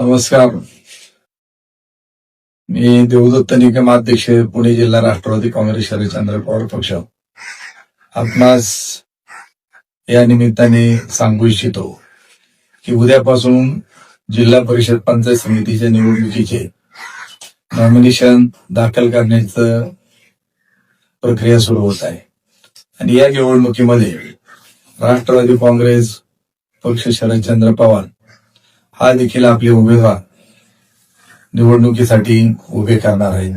नमस्कार. मी देवदत्त निकम अध्यक्ष पुणे जिल्हा राष्ट्रवादी काँग्रेस शरदचंद्र पवार पक्ष. आपणास या निमित्ताने सांगू इच्छितो की उद्यापासून जिल्हा परिषद पंचायत समितीच्या निवडणुकीचे नॉमिनेशन दाखल करण्याचं प्रक्रिया सुरू होत आहे. आणि या निवडणुकीमध्ये राष्ट्रवादी काँग्रेस पक्ष शरदचंद्र पवार हा देखील आपले उमेदवार निवडणुकीसाठी उभे करणार आहे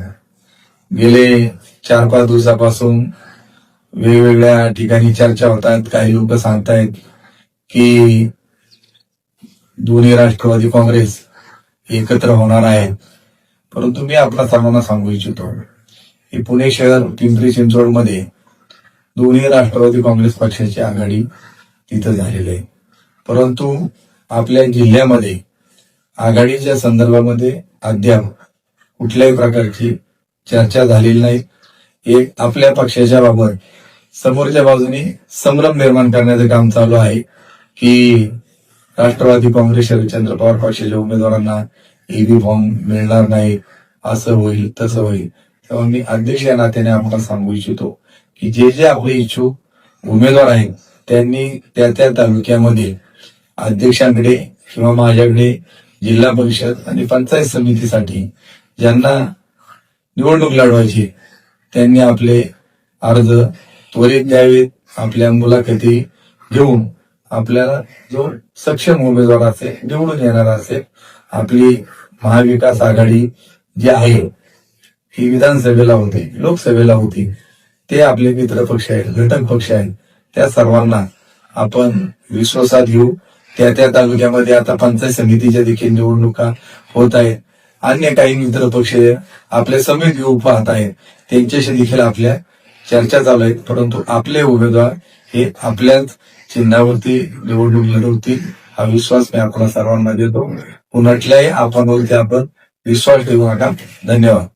गेले चार पाच दिवसापासून वेगवेगळ्या ठिकाणी चर्चा होत आहेत. काही लोक सांगतायत की दोन्ही राष्ट्रवादी काँग्रेस एकत्र होणार आहेत परंतु मी आपल्या सर्वांना सांगू इच्छितो की पुणे शहर पिंपरी चिंचवडमध्ये दोन्ही राष्ट्रवादी काँग्रेस पक्षाची आघाडी तिथं झालेली आहे. परंतु आपल्या जिल्ह्यामध्ये आघाडीच्या संदर्भामध्ये अद्याप कुठल्याही प्रकारची चर्चा झालेली नाही. एक आपल्या पक्षाच्या बाबत समोरच्या बाजूने संभ्रम निर्माण करण्याचं काम चालू आहे की राष्ट्रवादी काँग्रेस शरदचंद्र पवार पक्षाच्या उमेदवारांना ईव्ही फॉर्म मिळणार नाही असं होईल तसं होईल. तेव्हा मी अध्यक्ष या नात्याने आपण सांगू इच्छितो की जे जे आपले इच्छुक उमेदवार आहेत त्यांनी त्या त्या तालुक्यामध्ये अध्यक्षांकडे किंवा माझ्याकडे जिल्हा परिषद आणि पंचायत समितीसाठी ज्यांना निवडणूक लढवायची त्यांनी आपले अर्ज त्वरित द्यावेत आपल्या मुलाखती घेऊन आपल्याला जो सक्षम उमेदवार असेल निवडून येणार असेल आपली महाविकास आघाडी जी आहे ही विधानसभेला होती लोकसभेला होती ते आपले मित्र पक्ष आहेत घटक पक्ष आहेत त्या सर्वांना आपण विश्वासात घेऊ. त्या त्या तालुक्यामध्ये आता पंचायत समितीच्या देखील निवडणुका होत आहेत. अन्य काही मित्र पक्ष समेत घेऊ पाहत आहेत. त्यांच्याशी देखील आपल्या चर्चा चालू आहेत. परंतु आपले उमेदवार हे आपल्याच चिन्हावरती निवडणूक लढवतील. हा विश्वास मी आपल्या सर्वांना देतो. उन्हाटल्याही आपण आपण. विश्वास ठेवू नका. धन्यवाद.